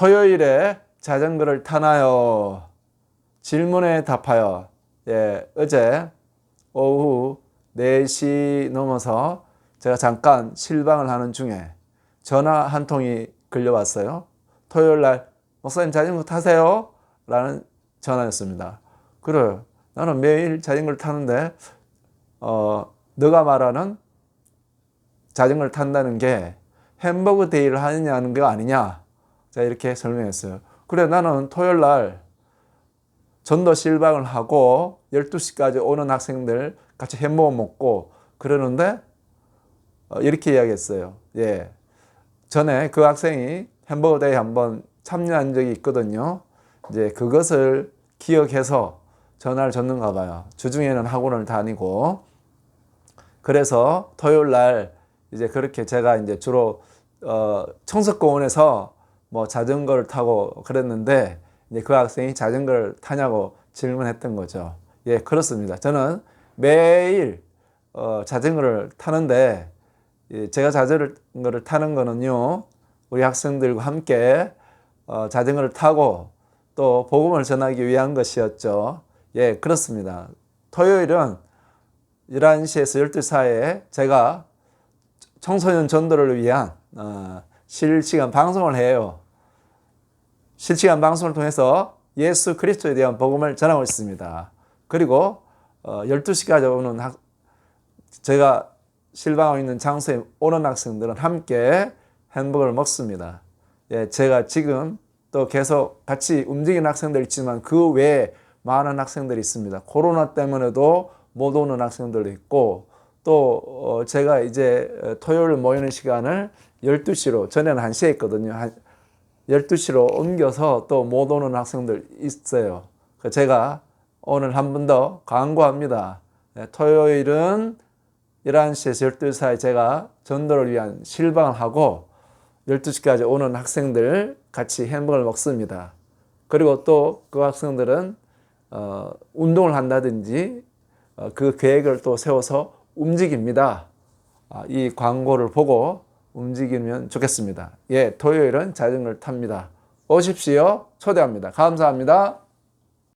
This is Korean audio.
토요일에 자전거를 타나요? 질문에 답하여. 예, 어제 오후 4시 넘어서 제가 잠깐 실방을 하는 중에 전화 한 통이 걸려왔어요. 토요일 날 목사님 자전거 타세요? 라는 전화였습니다. 그래, 나는 매일 자전거를 타는데 어, 너가 말하는 자전거를 탄다는 게 햄버거 데이를 하느냐는 거 아니냐? 자, 이렇게 설명했어요. 그래, 나는 토요일 날 전도 실방을 하고 12시까지 오는 학생들 같이 햄버거 먹고 그러는데 어, 이렇게 이야기했어요. 예. 전에 그 학생이 햄버거 데이 한번 참여한 적이 있거든요. 이제 그것을 기억해서 전화를 줬는가 봐요. 주중에는 학원을 다니고 그래서 토요일 날 이제 그렇게 제가 이제 주로 어 청석공원에서 뭐 자전거를 타고 그랬는데 이제 그 학생이 자전거를 타냐고 질문했던 거죠. 예, 그렇습니다. 저는 매일 어 자전거를 타는데 예, 제가 자전거를 타는 거는요. 우리 학생들과 함께 어 자전거를 타고 또 복음을 전하기 위한 것이었죠. 예, 그렇습니다. 토요일은 11시에서 12시 사이에 제가 청소년 전도를 위한 어, 실시간 방송을 해요. 실시간 방송을 통해서 예수 그리스도에 대한 복음을 전하고 있습니다. 그리고 어, 12시까지 오는 학, 제가 실방하고 있는 장소에 오는 학생들은 함께 햄버거를 먹습니다. 예, 제가 지금 또 계속 같이 움직이는 학생들 있지만 그 외에 많은 학생들이 있습니다. 코로나 때문에도 못 오는 학생들도 있고 또 어, 제가 이제 토요일 모이는 시간을 12시로 전에는 1시에 했거든요. 한 12시로 옮겨서 또 못 오는 학생들 있어요. 그 제가 오늘 한 번 더 광고합니다. 네, 토요일은 11시에서 12시 사이 제가 전도를 위한 실방을 하고 12시까지 오는 학생들 같이 햄버거를 먹습니다. 그리고 또 그 학생들은 어, 운동을 한다든지 어, 그 계획을 또 세워서 움직입니다. 아, 이 광고를 보고 움직이면 좋겠습니다. 예, 토요일은 자전거를 탑니다. 오십시오. 초대합니다. 감사합니다.